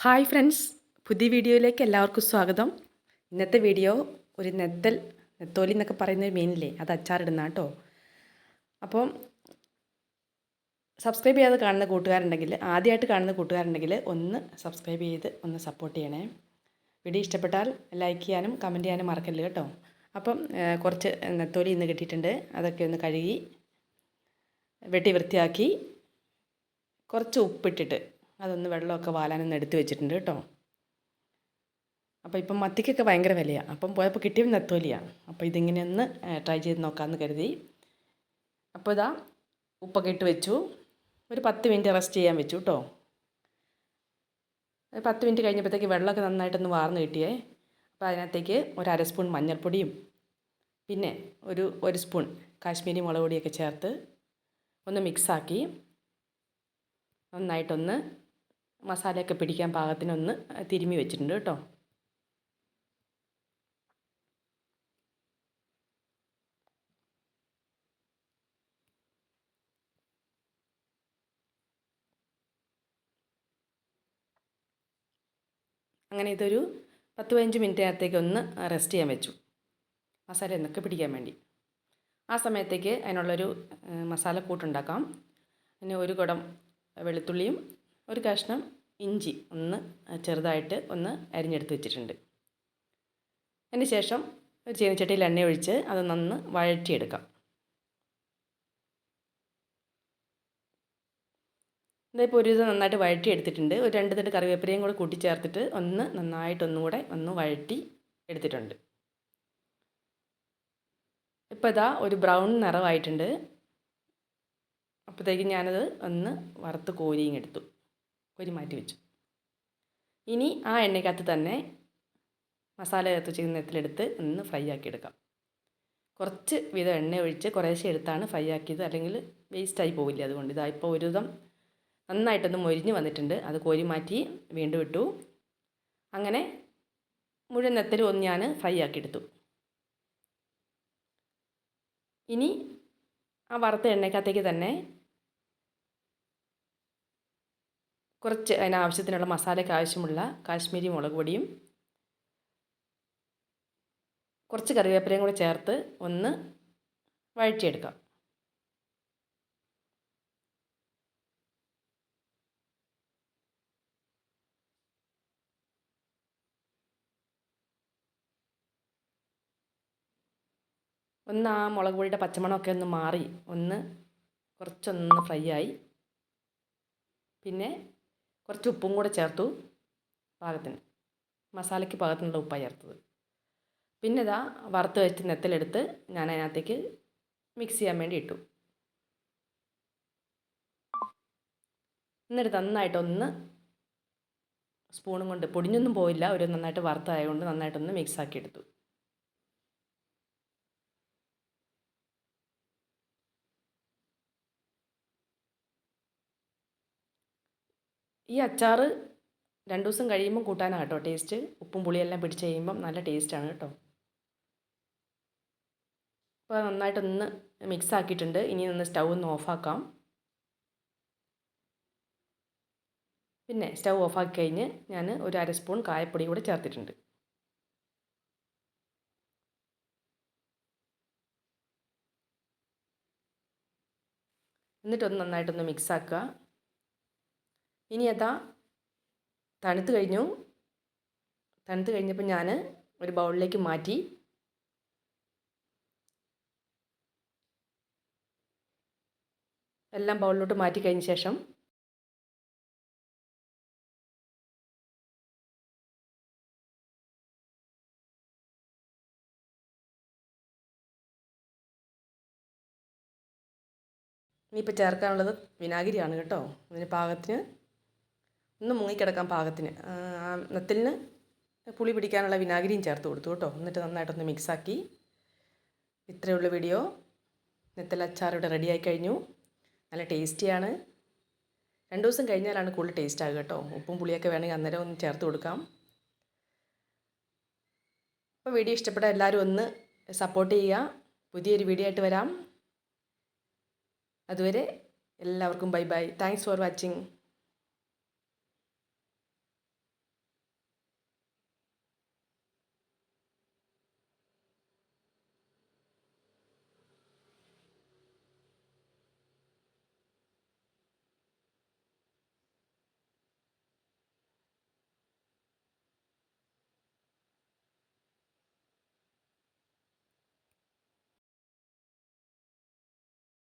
Hi friends പുതിയ വീഡിയോയിലേക്ക് എല്ലാവർക്കും സ്വാഗതം. ഇന്നത്തെ വീഡിയോ ഒരു നെത്തൽ നെത്തോലി എന്നൊക്കെ പറയുന്ന ഒരു മീനില്ലേ അത് അച്ചാറിടുന്ന കേട്ടോ അപ്പം സബ്സ്ക്രൈബ് ചെയ്യാതെ കാണുന്ന കൂട്ടുകാരുണ്ടെങ്കിൽ ആദ്യമായിട്ട് കാണുന്ന കൂട്ടുകാരുണ്ടെങ്കിൽ ഒന്ന് സബ്സ്ക്രൈബ് ചെയ്ത് ഒന്ന് സപ്പോർട്ട് ചെയ്യണേ. വീഡിയോ ഇഷ്ടപ്പെട്ടാൽ ലൈക്ക് ചെയ്യാനും കമന്റ് ചെയ്യാനും മറക്കല്ല് കേട്ടോ അപ്പം കുറച്ച് നെത്തോലി ഇന്ന് കിട്ടിയിട്ടുണ്ട് അതൊക്കെ ഒന്ന് കഴുകി വെട്ടി വൃത്തിയാക്കി കുറച്ച് ഉപ്പിട്ടിട്ട് അതൊന്ന് വെള്ളമൊക്കെ വാലാനൊന്ന് എടുത്ത് വെച്ചിട്ടുണ്ട് കേട്ടോ. അപ്പോൾ ഇപ്പം മത്തിക്കൊക്കെ ഭയങ്കര വിലയാണ് അപ്പം പോയപ്പോൾ കിട്ടിയ നെത്തോലിയാണ് അപ്പോൾ ഇതിങ്ങനെ ഒന്ന് ട്രൈ ചെയ്ത് നോക്കാമെന്ന് കരുതി. അപ്പോൾ ഇതാ ഉപ്പൊക്കെ ഇട്ട് വെച്ചു. ഒരു പത്ത് മിനിറ്റ് റെസ്റ്റ് ചെയ്യാൻ വെച്ചു കേട്ടോ. പത്ത് മിനിറ്റ് കഴിഞ്ഞപ്പോഴത്തേക്ക് വെള്ളമൊക്കെ നന്നായിട്ടൊന്ന് വാർന്ന് കിട്ടിയേ. അപ്പോൾ അതിനകത്തേക്ക് ഒരു അര സ്പൂൺ മഞ്ഞൾപ്പൊടിയും പിന്നെ ഒരു ഒരു സ്പൂൺ കാശ്മീരി മുളക് പൊടിയൊക്കെ ചേർത്ത് ഒന്ന് മിക്സാക്കി നന്നായിട്ടൊന്ന് മസാലയൊക്കെ പിടിക്കാൻ പാകത്തിനൊന്ന് തിരുമ്മി വെച്ചിട്ടുണ്ട് കേട്ടോ. അങ്ങനെ ഇതൊരു പത്ത് പതിനഞ്ച് മിനിറ്റിനകത്തേക്ക് ഒന്ന് റെസ്റ്റ് ചെയ്യാൻ വെച്ചു. മസാല എന്നൊക്കെ പിടിക്കാൻ വേണ്ടി. ആ സമയത്തേക്ക് അതിനുള്ളൊരു മസാല കൂട്ടുണ്ടാക്കാം പിന്നെ ഒരു കുടം വെളുത്തുള്ളിയും ഒരു കഷ്ണം ഇഞ്ചി ഒന്ന് ചെറുതായിട്ട് ഒന്ന് അരിഞ്ഞെടുത്ത് വെച്ചിട്ടുണ്ട്. അതിന് ശേഷം ഒരു ചീനച്ചട്ടിയിൽ എണ്ണ ഒഴിച്ച് അത് നന്ന് വഴറ്റിയെടുക്കാം. ഇതിപ്പോൾ ഒരു ഇത് നന്നായിട്ട് വഴറ്റി എടുത്തിട്ടുണ്ട് ഒരു രണ്ട് തണ്ട് കറിവേപ്പിലയും കൂടെ കൂട്ടിച്ചേർത്തിട്ട് ഒന്ന് നന്നായിട്ടൊന്നും കൂടെ ഒന്ന് വഴറ്റി എടുത്തിട്ടുണ്ട്. ഇപ്പോൾ ഇതാ ഒരു ബ്രൗൺ നിറമായിട്ടുണ്ട് അപ്പോഴത്തേക്കും ഞാനത് ഒന്ന് വറുത്ത് കോരിയും എടുത്തു. കോരി മാറ്റി വെച്ചു. ഇനി ആ എണ്ണയ്ക്കകത്ത് തന്നെ മസാല ചേർത്ത് ചെയ്യുന്ന എത്തിലെടുത്ത് ഒന്ന് ഫ്രൈ ആക്കി എടുക്കാം. കുറച്ച് വിധം എണ്ണ ഒഴിച്ച് കുറേശ്ശെ എടുത്താണ് ഫ്രൈ ആക്കിയത്. അല്ലെങ്കിൽ വേസ്റ്റായി പോവില്ല അതുകൊണ്ട്. ഇതാ ഇപ്പോൾ ഒരു വിധം നന്നായിട്ടൊന്ന് മൊരിഞ്ഞ് വന്നിട്ടുണ്ട്. അത് കോരി മാറ്റി വീണ്ടും ഇട്ടു. അങ്ങനെ മുഴുവൻ നെത്തലും ഒന്ന് ഞാൻ ഫ്രൈ ആക്കിയെടുത്തു ഇനി ആ വറുത്ത എണ്ണയ്ക്കകത്തേക്ക് തന്നെ കുറച്ച് അതിനാവശ്യത്തിനുള്ള മസാലയ്ക്ക് ആവശ്യമുള്ള കാശ്മീരി മുളക് പൊടിയും കുറച്ച് കറിവേപ്പിലയും കൂടി ചേർത്ത് ഒന്ന് വഴറ്റിയെടുക്കാം. ഒന്ന് ആ മുളക് പൊടിയുടെ പച്ചമണമൊക്കെ ഒന്ന് മാറി ഒന്ന് കുറച്ചൊന്ന് ഫ്രൈ ആയി. പിന്നെ കുറച്ച് ഉപ്പും കൂടെ ചേർത്തു പാകത്തിന്. മസാലയ്ക്ക് പാകത്തിനുള്ള ഉപ്പാണ് ചേർത്തത്. പിന്നെ ഇതാ വറുത്ത് വെച്ച് നെത്തലെടുത്ത് ഞാൻ അതിനകത്തേക്ക് മിക്സ് ചെയ്യാൻ വേണ്ടി ഇട്ടു. എന്നിട്ട് നന്നായിട്ടൊന്ന് സ്പൂണും കൊണ്ട് പൊടിഞ്ഞൊന്നും പോയില്ല. ഒരു നന്നായിട്ട് വറുത്തായതുകൊണ്ട് നന്നായിട്ടൊന്ന് മിക്സാക്കിയെടുത്തു ഈ അച്ചാർ രണ്ട് ദിവസം കഴിയുമ്പം കൂട്ടാനാണ് കേട്ടോ ടേസ്റ്റ് ഉപ്പും പുളിയെല്ലാം പിടിച്ച് കഴിയുമ്പം നല്ല ടേസ്റ്റാണ് കേട്ടോ. അപ്പോൾ നന്നായിട്ടൊന്ന് മിക്സ് ആക്കിയിട്ടുണ്ട്. ഇനി ഒന്ന് സ്റ്റൗ ഒന്ന് ഓഫാക്കാം പിന്നെ സ്റ്റൗ ഓഫാക്കി കഴിഞ്ഞ് ഞാൻ ഒരു അര സ്പൂൺ കായപ്പൊടി കൂടെ ചേർത്തിട്ടുണ്ട്. എന്നിട്ടൊന്ന് നന്നായിട്ടൊന്ന് മിക്സ് ആക്കുക. ഇനി അതാ തണുത്ത് കഴിഞ്ഞു. തണുത്ത് കഴിഞ്ഞപ്പോൾ ഞാൻ ഒരു ബൗളിലേക്ക് മാറ്റി. എല്ലാം ബൗളിലോട്ട് മാറ്റി കഴിഞ്ഞ ശേഷം ഇനിയിപ്പോൾ ചേർക്കാനുള്ളത് വിനാഗിരിയാണ് കേട്ടോ. അതിന് പാകത്തിന് ഒന്ന് മുങ്ങിക്കിടക്കാൻ പാകത്തിന്. നത്തലിന് പുളി പിടിക്കാനുള്ള വിനാഗിരിയും ചേർത്ത് കൊടുത്തു കേട്ടോ. എന്നിട്ട് നന്നായിട്ടൊന്ന് മിക്സാക്കി. ഇത്രയുള്ള വീഡിയോ. നെത്തൽ അച്ചാർ ഇവിടെ റെഡിയായി കഴിഞ്ഞു. നല്ല ടേസ്റ്റിയാണ് രണ്ട് ദിവസം കഴിഞ്ഞാലാണ് കൂടുതൽ ടേസ്റ്റ് ആകുക കേട്ടോ. ഉപ്പും പുളിയൊക്കെ വേണമെങ്കിൽ അന്നേരം ഒന്ന് ചേർത്ത് കൊടുക്കാം. അപ്പോൾ വീഡിയോ ഇഷ്ടപ്പെട്ട എല്ലാവരും ഒന്ന് സപ്പോർട്ട് ചെയ്യുക. പുതിയൊരു വീഡിയോ ആയിട്ട് വരാം. അതുവരെ എല്ലാവർക്കും bye bye thanks for watching